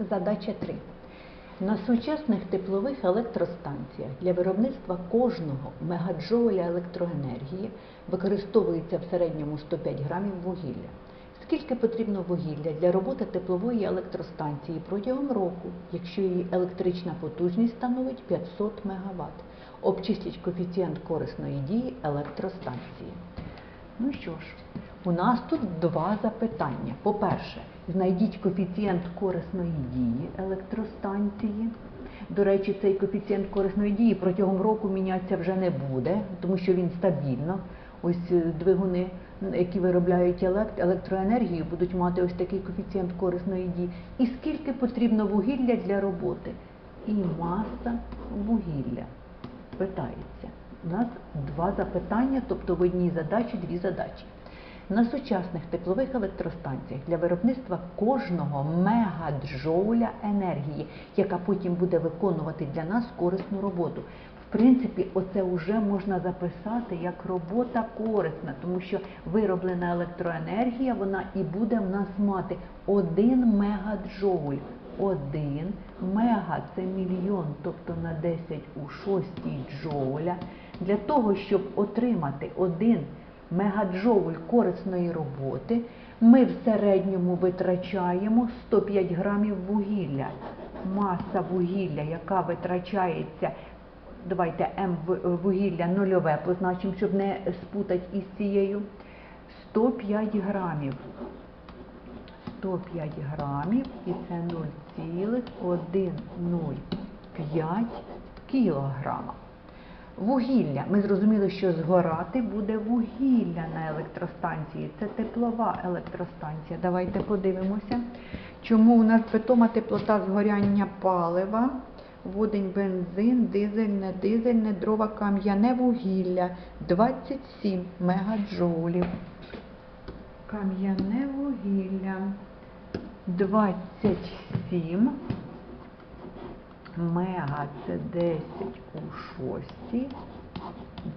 Задача 3. На сучасних теплових електростанціях для виробництва кожного мегаджоуля електроенергії використовується в середньому 105 грамів вугілля. Скільки потрібно вугілля для роботи теплової електростанції протягом року, якщо її електрична потужність становить 500 МВт? Обчисліть коефіцієнт корисної дії електростанції. Ну що ж, у нас тут два запитання. По-перше, знайдіть коефіцієнт корисної дії електростанції. До речі, цей коефіцієнт корисної дії протягом року мінятися вже не буде, тому що він стабільно. Ось е, двигуни, які виробляють електроенергію, будуть мати ось такий коефіцієнт корисної дії. І скільки потрібно вугілля для роботи? І маса вугілля питається. У нас два запитання, тобто в одній задачі дві задачі. На сучасних теплових електростанціях для виробництва кожного мегаджоуля енергії, яка потім буде виконувати для нас корисну роботу. В принципі, оце вже можна записати як робота корисна, тому що вироблена електроенергія, вона і буде в нас мати 1 мегаджоуль. 1 мега це мільйон, тобто на 10 у 6 джоуля. Для того, щоб отримати 1 мегаджоуль корисної роботи, ми в середньому витрачаємо 105 грамів вугілля. Маса вугілля, яка витрачається, давайте М вугілля нульове позначимо, щоб не спутати із цією, 105 грамів. 105 грамів і це 0,105 кілограма. Вугілля. Ми зрозуміли, що згорати буде вугілля на електростанції. Це теплова електростанція. Давайте подивимося, чому у нас питома теплота згоряння палива, водень, бензин, дизельне, дизельне, дрова, кам'яне вугілля 27 мегаджоулів. Кам'яне вугілля 27 мега це 10 у 6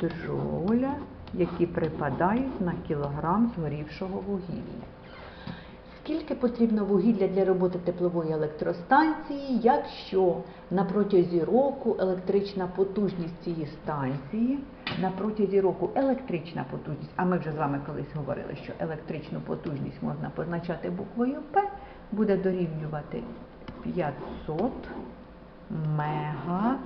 джоуля, які припадають на кілограм згорівшого вугілля. Скільки потрібно вугілля для роботи теплової електростанції, якщо на протязі року електрична потужність цієї станції, на протязі року електрична потужність, а ми вже з вами колись говорили, що електричну потужність можна позначати буквою П, буде дорівнювати 500 мегаватт.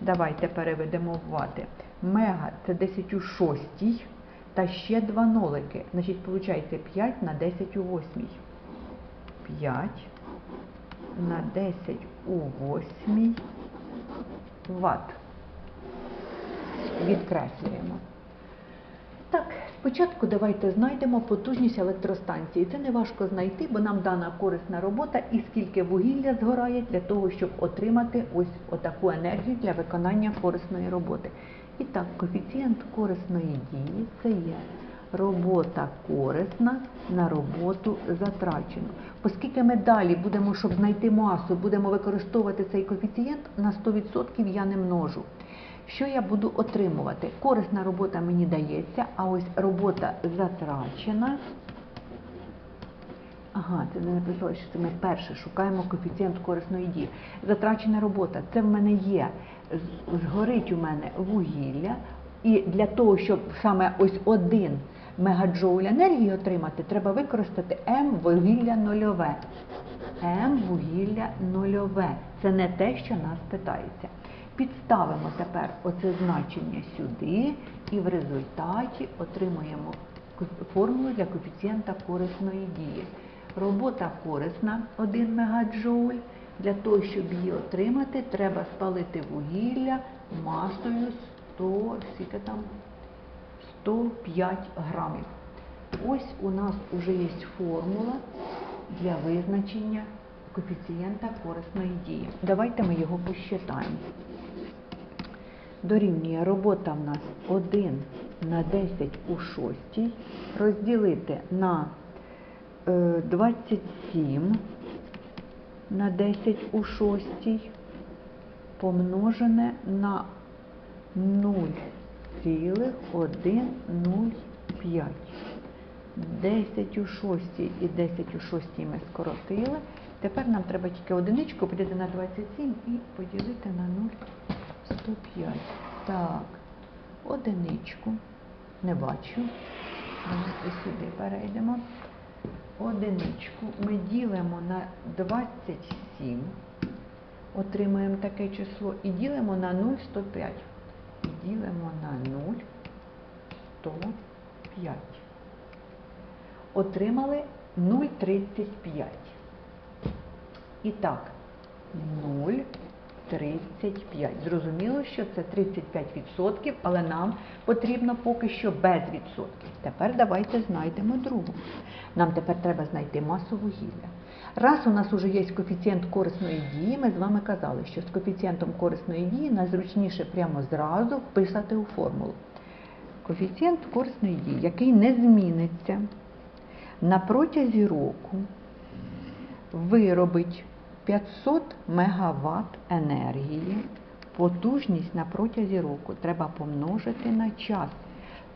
Давайте переведемо в вати. Мега це 10 у 6 та ще два нолики. Значить, виходить 5 на 10 у 8. 5 на 10 у 8 ватт. Відкреслюємо. Так, спочатку давайте знайдемо потужність електростанції. Це не важко знайти, бо нам дана корисна робота і скільки вугілля згорає для того, щоб отримати ось отаку енергію для виконання корисної роботи. І так, коефіцієнт корисної дії це є робота корисна на роботу затрачену. Оскільки ми далі будемо, щоб знайти масу, будемо використовувати цей коефіцієнт, на 100% я не множу. Що я буду отримувати? Корисна робота мені дається, а ось робота затрачена. Ага, це не написало, що це ми перше шукаємо коефіцієнт корисної дії. Затрачена робота. Це в мене є. Згорить у мене вугілля. І для того, щоб саме ось один мегаджоуль енергії отримати, треба використати М вугілля нульове. М вугілля нульове. Це не те, що нас питається. Підставимо тепер оце значення сюди і в результаті отримуємо формулу для коефіцієнта корисної дії. Робота корисна 1 мегаджоуль. Для того, щоб її отримати, треба спалити вугілля масою 100, скільки там? 105 грамів. Ось у нас вже є формула для визначення коефіцієнта корисної дії. Давайте ми його посчитаємо. Дорівнює робота в нас 1 на 10 у 6 розділити на е, 27 на 10 у 6 помножене на 0,105. 10 у 6 і 10 у 6 ми скоротили. Тепер нам треба тільки одиничку поділити на 27 і поділити на 0,105. Так, одиничку. Не бачу. Давайте сюди перейдемо. Одиничку ми ділимо на 27. Отримуємо таке число і ділимо на 0,105. І ділимо на 0,105. Отримали 0,35. І так, 0,35. Зрозуміло, що це 35%, але нам потрібно поки що без відсотків. Тепер давайте знайдемо другу. Нам тепер треба знайти масу вугілля. Раз у нас уже є коефіцієнт корисної дії, ми з вами казали, що з коефіцієнтом корисної дії найзручніше прямо зразу вписати у формулу. Коефіцієнт корисної дії, який не зміниться на протязі року, виробить 500 МВт енергії. Потужність на протязі року треба помножити на час.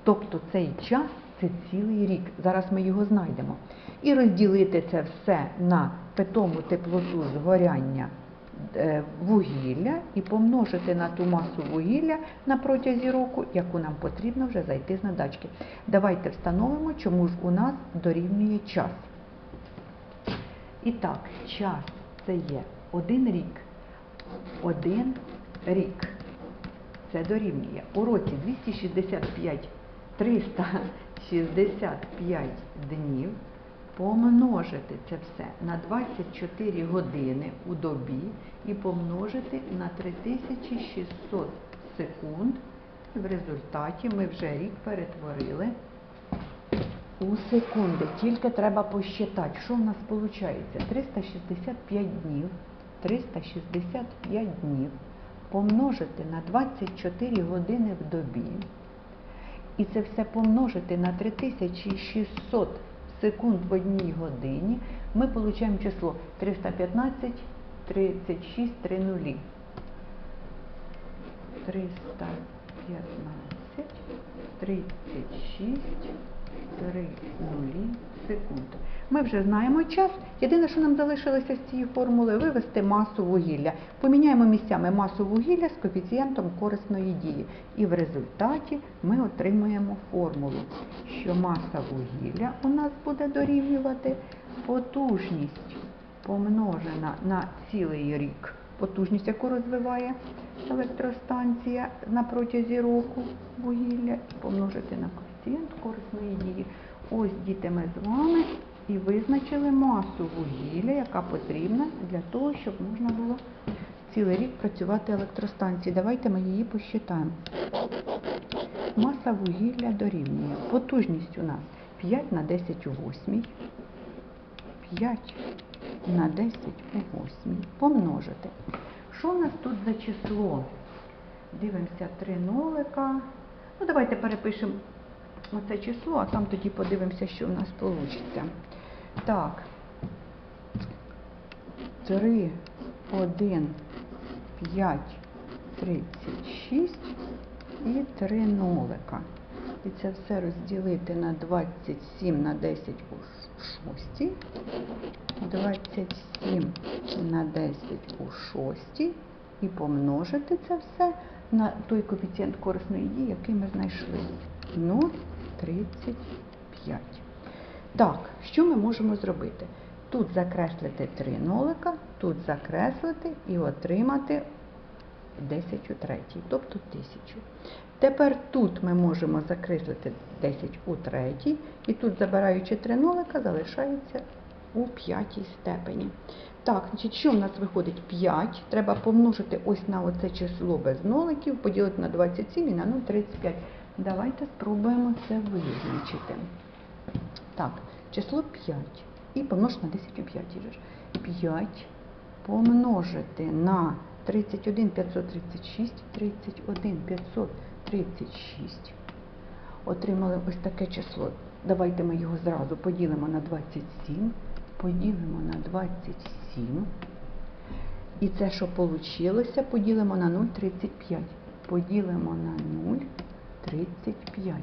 Тобто цей час це цілий рік. Зараз ми його знайдемо. І розділити це все на питому теплоту згоряння е, вугілля і помножити на ту масу вугілля на протязі року, яку нам потрібно вже зайти з надачки. Давайте встановимо, чому ж у нас дорівнює час. І так, час це є один рік. Один рік. Це дорівнює. У році 265 365 днів помножити це все на 24 години у добі і помножити на 3600 секунд. В результаті ми вже рік перетворили у секунди. Тільки треба посчитати, що в нас виходить. 365 днів, 365 днів помножити на 24 години в добі. І це все помножити на 3600 секунд в одній годині, ми отримуємо число 315, 36, 3 нулі. 315, 36, 3 нулі секунд. Ми вже знаємо час. Єдине, що нам залишилося з цієї формули, вивести масу вугілля. Поміняємо місцями масу вугілля з коефіцієнтом корисної дії. І в результаті ми отримуємо формулу, що маса вугілля у нас буде дорівнювати потужність помножена на цілий рік. Потужність, яку розвиває електростанція на протязі року вугілля, і помножити на коефіцієнт корисної дії. Ось діти ми з вами і визначили масу вугілля, яка потрібна для того, щоб можна було цілий рік працювати електростанції. Давайте ми її посчитаємо. Маса вугілля дорівнює. Потужність у нас 5 на 10 у 8. 5 на 10 у 8. Помножити. Що у нас тут за число? Дивимося 3 нолика. Ну, давайте перепишемо оце число, а там тоді подивимося, що в нас вийде. Так. 3, 1, 5, 36 і 3 нолика. І це все розділити на 27 на 10 у 6. 27 на 10 у 6 і помножити це все на той коефіцієнт корисної дії, який ми знайшли. 0,35. Так, що ми можемо зробити? Тут закреслити 3 нолика, тут закреслити і отримати 10 у третій, тобто 1000. Тепер тут ми можемо закреслити 10 у третій, і тут, забираючи 3 нолика, залишається у п'ятій степені. Так, значить, що в нас виходить 5? Треба помножити ось на оце число без ноликів, поділити на 27 і на 0,35. Давайте спробуємо це визначити. Так, число 5 і помножити на 10 у 5. 5 помножити на 31 536, 31 536. Отримали ось таке число. Давайте ми його зразу поділимо на 27, поділимо на 27. І це, що вийшло, поділимо на 0,35. Поділимо на 0,35.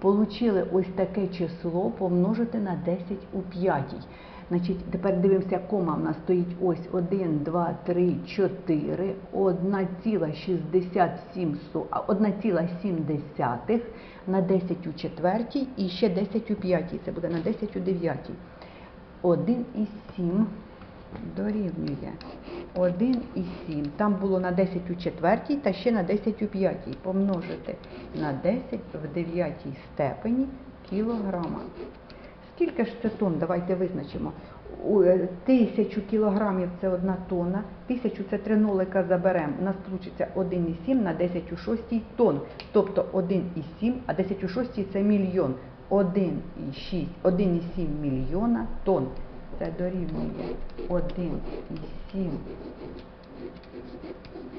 Получили ось таке число помножити на 10 у п'ятій. Значить, тепер дивимося, кома в нас стоїть ось 1, 2, 3, 4, 1,67, 1,7 на 10 у четвертій і ще 10 у п'ятій. Це буде на 10 у дев'ятій. 1,7 дорівнює 1,7. Там було на 10 у четвертій та ще на 10 у п'ятій. Помножити на 10 в дев'ятій степені кілограма. Скільки ж це тонн? Давайте визначимо. Е, Тисячу кілограмів це одна тонна, тисячу це три нолика заберемо. У нас вийде 1,7 на 10 у 6 тонн. Тобто 1,7, а 10 у 6 це мільйон. 1,6, 1,7 мільйона тонн. Це дорівнює 1,7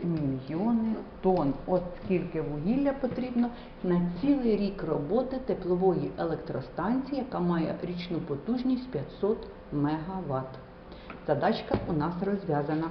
мільйони тонн. От скільки вугілля потрібно на цілий рік роботи теплової електростанції, яка має річну потужність 500 МВт. Задачка у нас розв'язана.